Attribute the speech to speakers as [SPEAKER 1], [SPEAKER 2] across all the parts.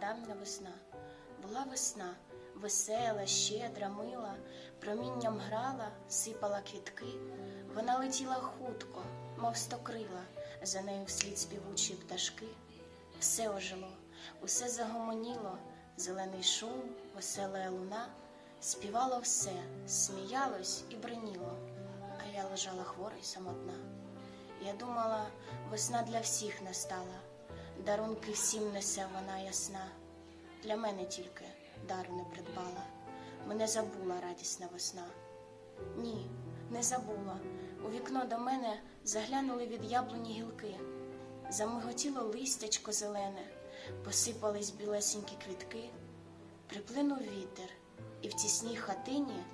[SPEAKER 1] давня весна. Була весна, весела, щедра, мила, промінням грала, сипала квітки. Вона летіла хутко, мов стокрила, за нею вслід співучі пташки. Все ожило, усе загомоніло, зелений шум, весела луна, співало все, сміялось і бриніло, а я лежала хвора й самотна. Я думала, весна для всіх настала, дарунки всім несе вона ясна. Для мене тільки дару не придбала, мене забула радісна весна. Ні, не забула. У вікно до мене заглянули від яблуні гілки. Замиготіло листячко зелене, посипались білесенькі квітки. Приплинув вітер, і в тісній хатині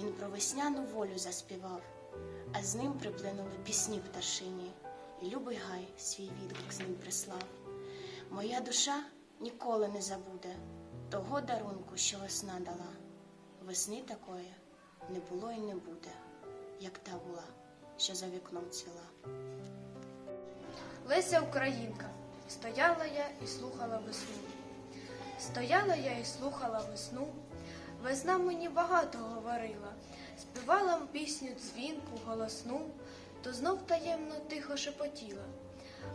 [SPEAKER 1] він про весняну волю заспівав, а з ним приплинули пісні пташині, і любий гай свій відгук з ним прислав. Моя душа ніколи не забуде того дарунку, що весна дала. Весни такої не було і не буде, як та була, що за вікном цвіла.
[SPEAKER 2] Леся Українка, стояла я і слухала весну. Стояла я і слухала весну. Весна мені багато говорила, співала пісню дзвінку, голосну, то знов таємно тихо шепотіла.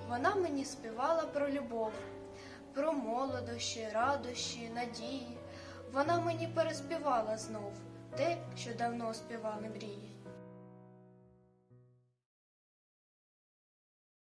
[SPEAKER 2] Вона мені співала про любов, про молодощі, радощі, надії. Вона мені переспівала знов те, що давно співали мрії.